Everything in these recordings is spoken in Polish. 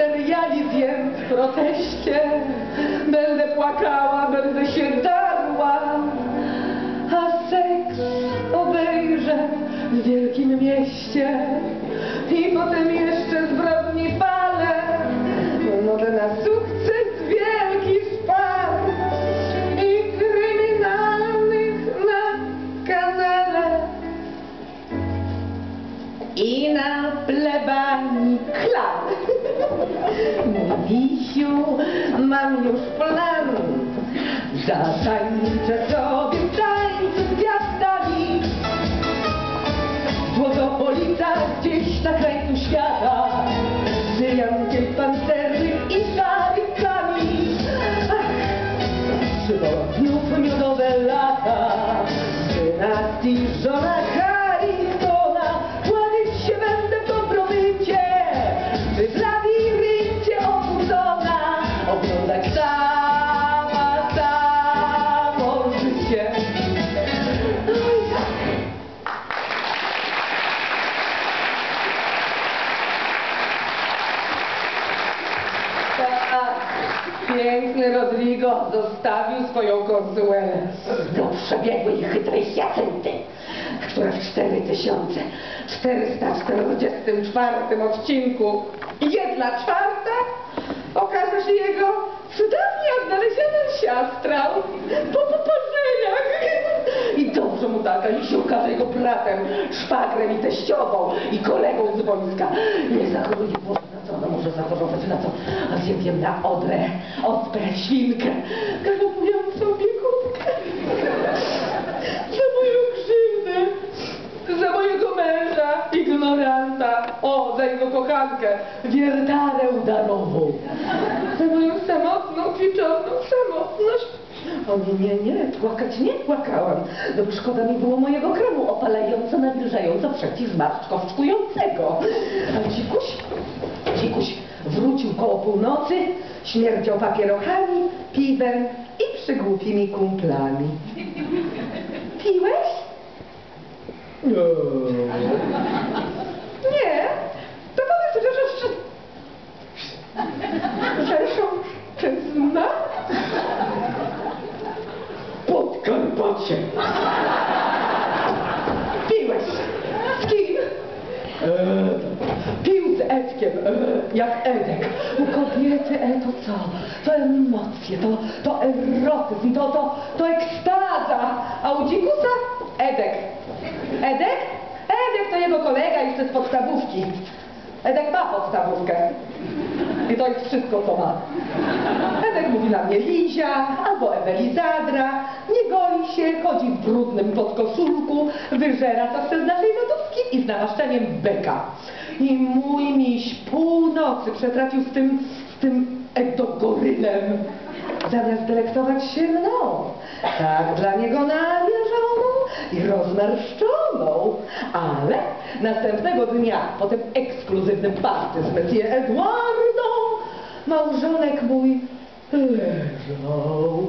seriali zjem w proteście. Będę płakała, będę się darła, a seks obejrzę w wielkim mieście. I na plebanii klan. Misiu, mam już plan. Zatańczę sobie w tańcu z gwiazdami. Złotopolica gdzieś na krańcu świata. Z Jankiem pancernych i szarykami. Ach, Przywołam znów miodowe lata dynastii żona piękny Rodrigo zostawił swoją konsuelę do przebiegłej i chytrej Hiacynty, która w 4444 odcinku jedna czwarta okaże się jego cudownie odnalezionym siostrą po poparzeniach. I dobrze mu taka, niech się okaże jego bratem, szwagrem i teściową i kolegą z wojska. Niech zachoruje Ona może zachorować, na co? A ja wiem, na odrę, ospę, świnkę, galopującą biegunkę. Za moją krzywdę, za mojego męża, ignoranta, o, za jego kochankę, wiertarę udarową, za moją samotną, wieczorną samotność. O nie, nie, nie, płakać nie płakałam. No bo szkoda mi było mojego kremu opalająco, nawilżająco przeciwzmarszczkowczkującego. A dzikuś, dzikuś wrócił koło północy, śmierdział papierochami, piwem i przygłupimi kumplami. Piłeś? Nie. Nie? To powiedz, że że Rzeszowszczyzna? Podkarpacie. Piłeś. Z kim? Eee, pił z Edkiem, eee, jak Edek. U kobiety, e, to co? To emocje, to, to erotyzm, to, to, to ekstaza. A u dzikusa? Edek. Edek? Edek to jego kolega jeszcze z podstawówki. Edek ma podstawówkę. I to jest wszystko, co ma. Edek mówi na mnie Lizia albo Ewelizadra, nie goli się, chodzi w brudnym podkoszulku, wyżera co chce z naszej lodówki i z namaszczeniem byka. I mój miś północy przetracił z tym, z tym edogorylem, zamiast delektować się mną. Tak dla niego nawierzoną i rozmarszczoną. Ale następnego dnia, po tym ekskluzywnym party z Monsieur Eduardo, małżonek mój leżał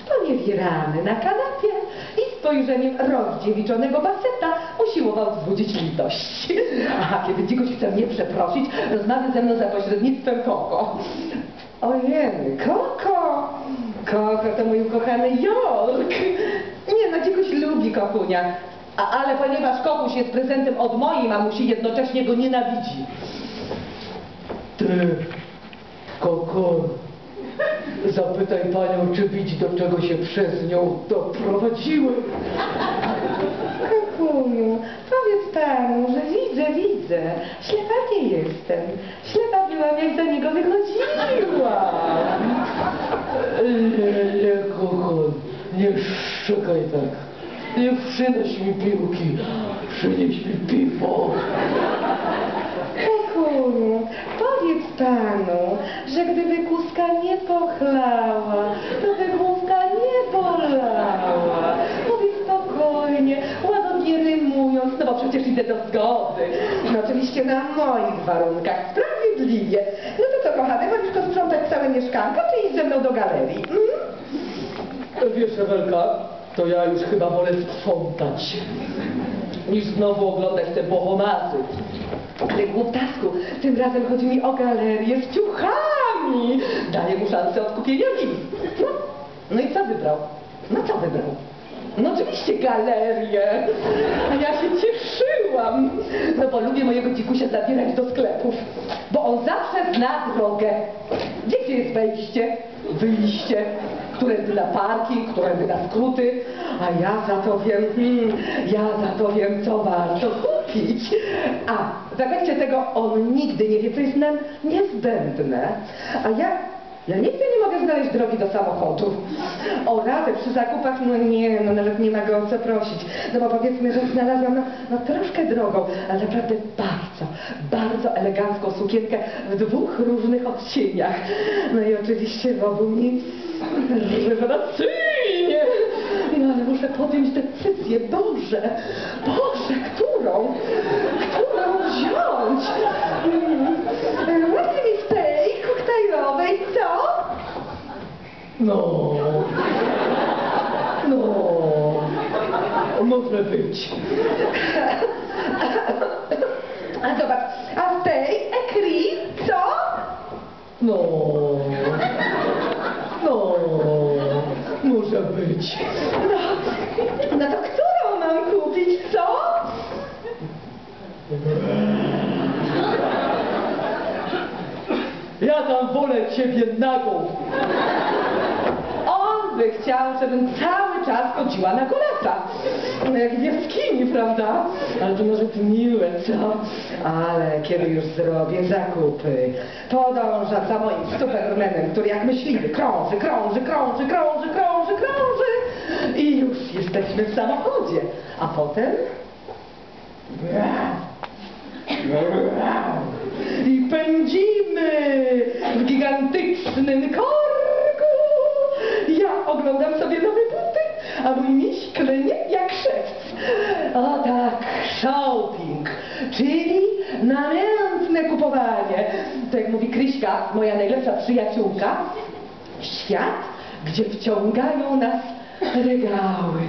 sponiewierany na kanapie i spojrzeniem rozdziewiczonego baseta usiłował wzbudzić litość. A kiedy dzikość chce mnie przeprosić, rozmawia ze mną za pośrednictwem Koko. Ojej, Koko! Koko to mój ukochany Jork. Nie no, dzikość lubi Kokunia. A, ale ponieważ Kokuś jest prezentem od mojej mamusi, jednocześnie go nienawidzi. Ty, Koko, zapytaj panią, czy widzi, do czego się przez nią doprowadziłem. Kokuniu, powiedz panu, że widzę. Ślepa nie jestem. Ślepa byłam, jak za niego wychodziłam. Nie, nie, Koko, nie szczekaj tak. Nie przynoś mi piłki, przynieś mi piwo. Kokuniu, powiedz panu, że gdyby kuska nie pochlała, to by główka nie bolała. Powiedz spokojnie, łagodnie rymując, no bo przecież idę do zgody. No oczywiście na moich warunkach, sprawiedliwie. No to co, kochany, wolisz to sprzątać całe mieszkanko, czy iść ze mną do galerii? Mm? Wiesz, Ewelka, to ja już chyba wolę sprzątać, niż znowu oglądać te bohomazy. Ale głuptasku, tym razem chodzi mi o galerię z ciuchami. Daję mu szansę odkupienia wiz. No, no i co wybrał? No co wybrał? No oczywiście galerię. A ja się No bo lubię mojego dzikusia zabierać do sklepów. Bo on zawsze zna drogę. Wie, gdzie jest wejście, wyjście, którędy na parking, którędy na skróty. A ja za to wiem, hmm, ja za to wiem, co warto kupić. A w efekcie tego on nigdy nie wie, co jest nam niezbędne. A ja ja nigdy nie mogę znaleźć drogi do samochodu. O radę przy zakupach, no nie, no nawet nie ma go o co prosić. No bo powiedzmy, że znalazłam no, no troszkę drogą, ale naprawdę bardzo, bardzo elegancką sukienkę w dwóch różnych odcieniach. No i oczywiście w obu mi rewelacyjnie. No ale muszę podjąć decyzję, Boże, Boże, którą, którą wziąć? Mm, Ładnie mi w tej koktajlowej, co? No. No. Może być. A zobacz, a w tej ekri, co? No. No. Może być. No, no to którą mam kupić, co? Ja tam wolę ciebie nagą. By chciał, żebym cały czas chodziła na kolasa. No jak w jaskini, prawda? Ale to może to miłe, co? Ale kiedy już zrobię zakupy, podążam za moim supermanem, który jak myśliwy krąży, krąży, krąży, krąży, krąży, krąży. I już jesteśmy w samochodzie. A potem... I moja najlepsza przyjaciółka, świat, gdzie wciągają nas regały.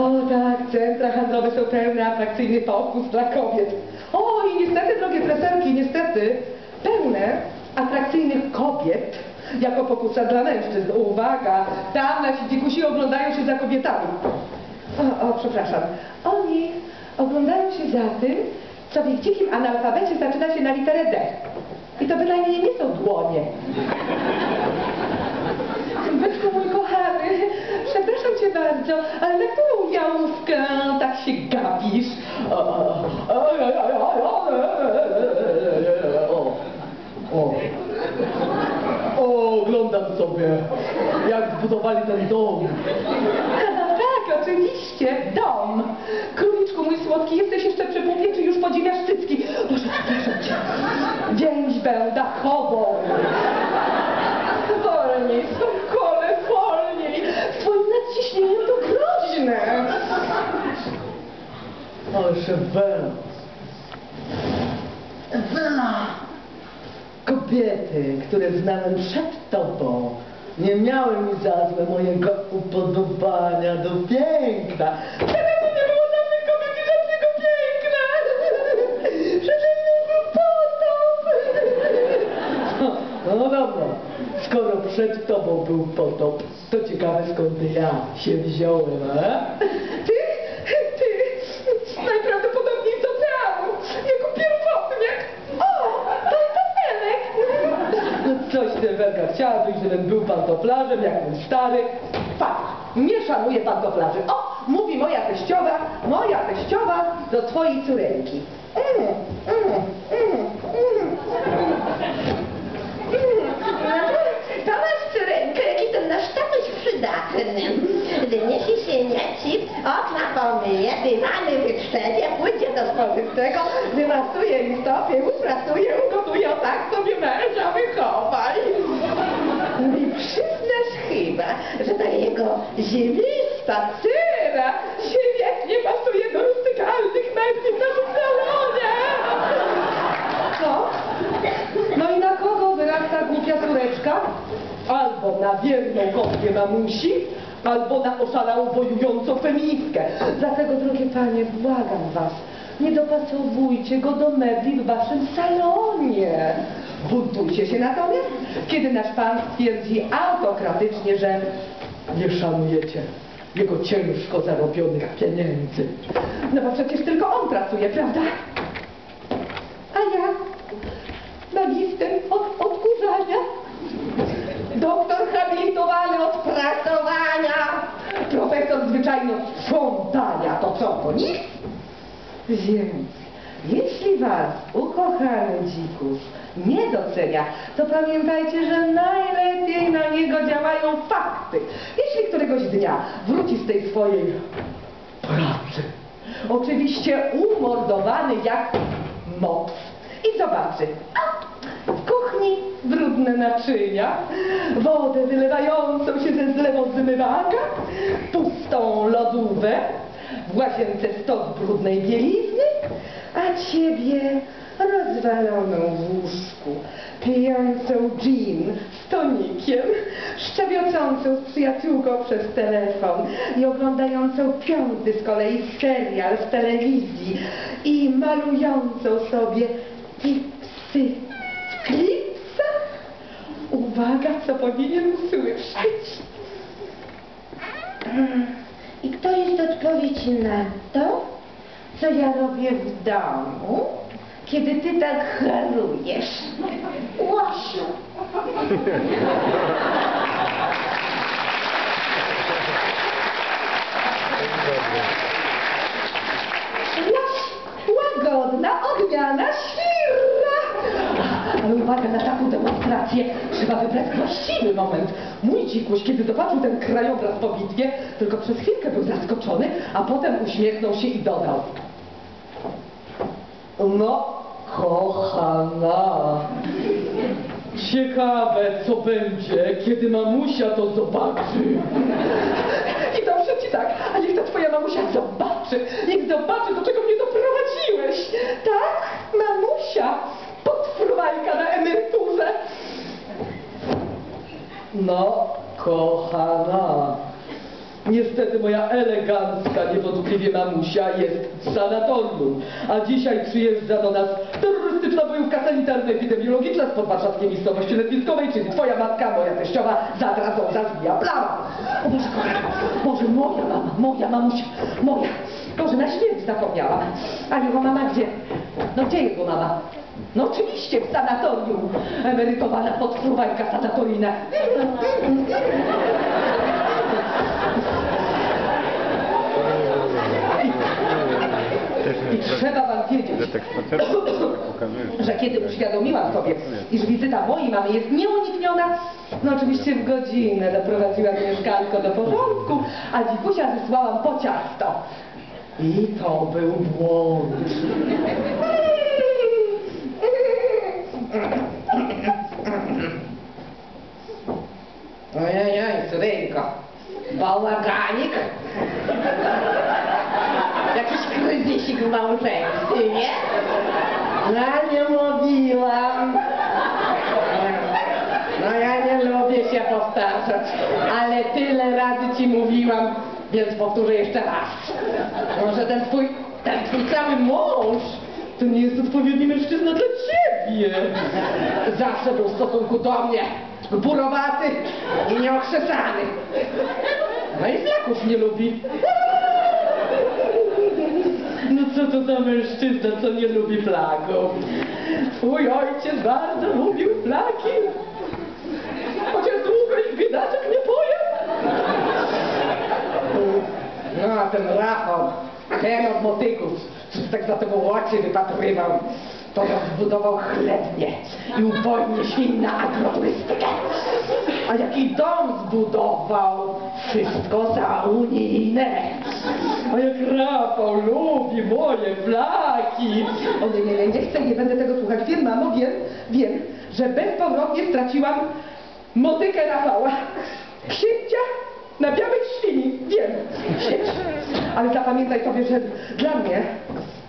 O tak, centra handlowe są pełne atrakcyjnych pokus dla kobiet. O i niestety, drogie preserki, niestety, pełne atrakcyjnych kobiet jako pokusa dla mężczyzn. Uwaga, tam nasi dzikusi oglądają się za kobietami. O, o, przepraszam. Oni oglądają się za tym, co w ich dzikim analfabecie zaczyna się na literę D. I to bynajmniej nie są dłonie. Byczku mój kochany, przepraszam cię bardzo, ale na którą jałówkę tak się gapisz? O, o. O, oglądam sobie, jak zbudowali ten dom. tak, oczywiście, dom. Króliczku mój słodki, jesteś jeszcze przy pupie, czy już podziwiasz cycki? Boże, przepraszam cię. Dachową. Wolniej, sokole, wolniej. Z twoim nadciśnieniem to groźne. Ale jeszcze węż. Kobiety, które znałem przed tobą, nie miały mi za złe mojego upodobania do piękna. Przed tobą był potop, to ciekawe skąd ja się wziąłem, a? Ty, ty, najprawdopodobniej z oceanu, jako pierwotniak. O, pantofelek. No coś ty, Werka, chciałabyś, żebym był pantoplarzem, jak mój stary. Fakt, nie szanuję pantoflarzy. O, mówi moja teściowa, moja teściowa do twojej córeczki. Mm, mm, mm. Okna pomyje, dywany wytrzedzie, pójdzie do spożywczego, Wymasuje listopie, upracuje, ugotuje, tak sobie męża wychowaj. i przyznasz chyba, że ta jego ziemista Syra, świetnie pasuje do rustykalnych mebli w naszym salonie. Co? No i na kogo wyrasta głupia córeczka? Albo na wierną kotkę mamusi, albo na oszalałą wojującą feministkę. Dlatego, drogie panie, błagam was, Nie dopasowujcie go do mebli w waszym salonie. Buntujcie się natomiast, kiedy nasz pan stwierdzi autokratycznie, że nie szanujecie jego ciężko zarobionych pieniędzy. No bo przecież tylko on pracuje, prawda? A ja magister od sprzątania, to co, to nic? Więc, jeśli was ukochany dzikus nie docenia, to pamiętajcie, że najlepiej na niego działają fakty. Jeśli któregoś dnia wróci z tej swojej pracy, oczywiście umordowany jak mops i zobaczy, brudne naczynia, wodę wylewającą się ze zlewą zmywarka, pustą lodówę, w łazience stos brudnej bielizny, a ciebie rozwaloną w łóżku, pijącą gin z tonikiem, szczebiocącą z przyjaciółką przez telefon i oglądającą piąty z kolei serial w telewizji i malującą sobie tipsy. Uwaga, co powinien usłyszeć. I to jest odpowiedź na to, co ja robię w domu, kiedy ty tak harujesz. Łosiu! Łagodna odmiana. Ale uwaga na taką demonstrację, trzeba wybrać właściwy moment. Mój dzikuś, kiedy zobaczył ten krajobraz po bitwie, tylko przez chwilkę był zaskoczony, a potem uśmiechnął się i dodał. No, kochana. Ciekawe, co będzie, kiedy mamusia to zobaczy. I dobrze ci tak, a niech ta twoja mamusia zobaczy, niech zobaczy, do czego mnie doprowadziłeś. Tak, mamusia, podfruwajka na emeryturze. No, kochana. Niestety moja elegancka, niewątpliwie mamusia jest w sanatorium, a dzisiaj przyjeżdża do nas terrorystyczna bojówka sanitarno-epidemiologiczna spod warszawskiej miejscowości letniskowej, czyli twoja matka, moja teściowa, zadradząca zbija plama. O Boże, kochana, Boże, moja mama, moja mamusia, moja. Boże, na śmierć zapomniała. A jego mama gdzie? No gdzie jego mama? No oczywiście w sanatorium. Emerytowana podfruwajka sanatoryjna. I trzeba wam wiedzieć, Że tak że kiedy uświadomiłam sobie, iż wizyta mojej mamy jest nieunikniona, no oczywiście w godzinę doprowadziłam mieszkanko do porządku, a dzikusia wysłałam po ciasto. I to był błąd. Ojej, syrenko, bałaganik. Jakiś kryzysik w małżeństwie, nie? Ja nie mówiłam. No ja nie lubię się powtarzać, ale tyle razy ci mówiłam, więc powtórzę jeszcze raz. Może ten twój, ten twój cały mąż to nie jest odpowiedni mężczyzna dla ciebie. Zawsze był w stosunku do mnie burowaty i nieokrzesany. No i flaków nie lubi. No co to za mężczyzna, co nie lubi flaków? Twój ojciec bardzo lubił flaki. Chociaż długo ich biedaczek nie pojął. No a ten Rafał, ten od motyków, co tak za tobą oczy wypatrywał, to rozbudował chlebnie i ubojnie świń na agroturystykę. A jaki dom zbudował, wszystko za unijne. A jak Rafał lubi moje flaki. O nie, nie, nie, chcę, nie będę tego słuchać. Wiem, mamo, wiem, wiem, że bezpowrotnie straciłam motykę Rafała. Księcia na białej świni, wiem. Ale zapamiętaj sobie, że dla mnie,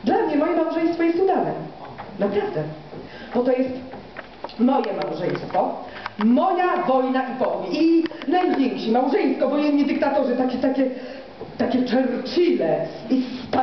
dla mnie moje małżeństwo jest udane. Naprawdę. Bo to jest moje małżeństwo, moja wojna i pokój. I najwięksi małżeńsko-wojenni dyktatorzy, takie, takie, takie Churchille i Stalin.